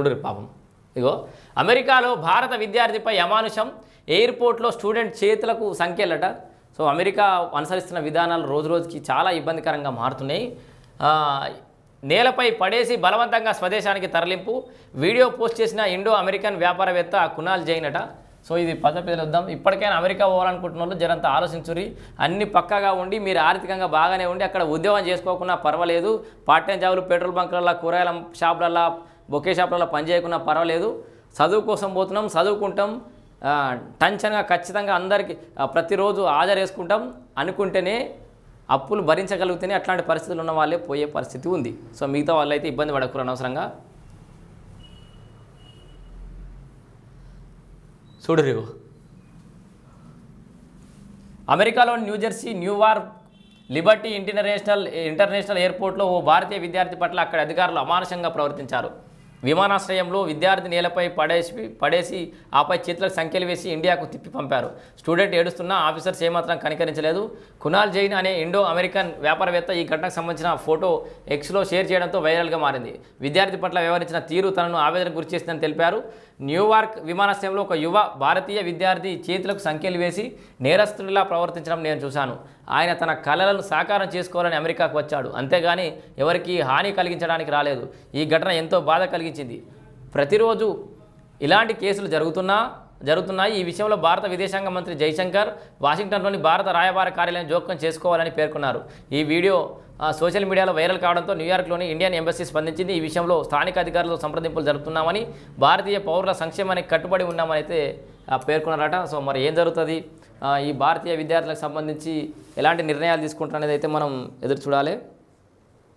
చూడరు పాపం. ఇగో అమెరికాలో భారత విద్యార్థిపై అమానుషం ఎయిర్పోర్ట్లో స్టూడెంట్ చేతులకు సంఖ్యలట. సో అమెరికా అనుసరిస్తున్న విధానాలు రోజు రోజుకి చాలా ఇబ్బందికరంగా మారుతున్నాయి. నేలపై పడేసి బలవంతంగా స్వదేశానికి తరలింపు. వీడియో పోస్ట్ చేసిన ఇండో అమెరికన్ వ్యాపారవేత్త కునాల్ జైన్ అట. సో ఇది పద వద్దాం ఇప్పటికైనా అమెరికా పోవాలనుకుంటున్న వాళ్ళు జరంత ఆలోచించురి అన్ని పక్కగా ఉండి మీరు ఆర్థికంగా బాగానే ఉండి అక్కడ ఉద్యోగం చేసుకోకుండా పర్వాలేదు. పార్ట్ టైం జాబులు పెట్రోల్ బంకులలో కూరగాయల షాపులలో బొకే షాపులలో పని చేయకున్నా పర్వాలేదు. చదువు కోసం పోతున్నాం చదువుకుంటాం. టెన్షన్గా ఖచ్చితంగా అందరికీ ప్రతిరోజు హాజరేసుకుంటాం అనుకుంటేనే అప్పులు భరించగలిగితేనే అట్లాంటి పరిస్థితులు ఉన్న వాళ్ళే పోయే పరిస్థితి ఉంది. సో మిగతా వాళ్ళైతే ఇబ్బంది పడకూరు అనవసరంగా. చూడు రేవు. అమెరికాలోని New Jersey Newark Liberty International International ఎయిర్పోర్ట్లో ఓ భారతీయ విద్యార్థి పట్ల అక్కడ అధికారులు అమానుషంగా ప్రవర్తించారు. విమానాశ్రయంలో విద్యార్థి నేలపై పడేసి పడేసి ఆపై చేతులకు సంఖ్యలు వేసి ఇండియాకు తిప్పి పంపారు. స్టూడెంట్ ఏడుస్తున్నా ఆఫీసర్స్ ఏమాత్రం కనికరించలేదు. కునాల్ జైన్ అనే ఇండో అమెరికన్ వ్యాపారవేత్త ఈ ఘటనకు సంబంధించిన ఫోటో ఎక్స్లో షేర్ చేయడంతో వైరల్గా మారింది. విద్యార్థి పట్ల వ్యవహరించిన తీరు తనను ఆవేదనకు గురిచేసిందని తెలిపారు. న్యూయార్క్ విమానాశ్రయంలో ఒక యువ భారతీయ విద్యార్థి చేతులకు సంఖ్యలు వేసి నేరస్తుడిలా ప్రవర్తించడం నేను చూశాను. ఆయన తన కళలను సాకారం చేసుకోవాలని అమెరికాకు వచ్చాడు. అంతేగాని ఎవరికి హాని కలిగించడానికి రాలేదు. ఈ ఘటన ఎంతో బాధ కలిగించింది. ప్రతిరోజు ఇలాంటి కేసులు జరుగుతున్నా జరుగుతున్నాయి. ఈ విషయంలో భారత విదేశాంగ మంత్రి జైశంకర్ వాషింగ్టన్లోని భారత రాయబార కార్యాలయం జోక్యం చేసుకోవాలని పేర్కొన్నారు. ఈ వీడియో సోషల్ మీడియాలో వైరల్ కావడంతో న్యూయార్క్లోని ఇండియన్ ఎంబసీ స్పందించింది. ఈ విషయంలో స్థానిక అధికారులతో సంప్రదింపులు జరుపుతున్నామని భారతీయ పౌరుల సంక్షేమానికి కట్టుబడి ఉన్నామని అయితే పేర్కొన్నారట. సో మరి ఏం జరుగుతుంది? ఈ భారతీయ విద్యార్థులకు సంబంధించి ఎలాంటి నిర్ణయాలు తీసుకుంటారనేది అయితే మనం ఎదురు చూడాలి.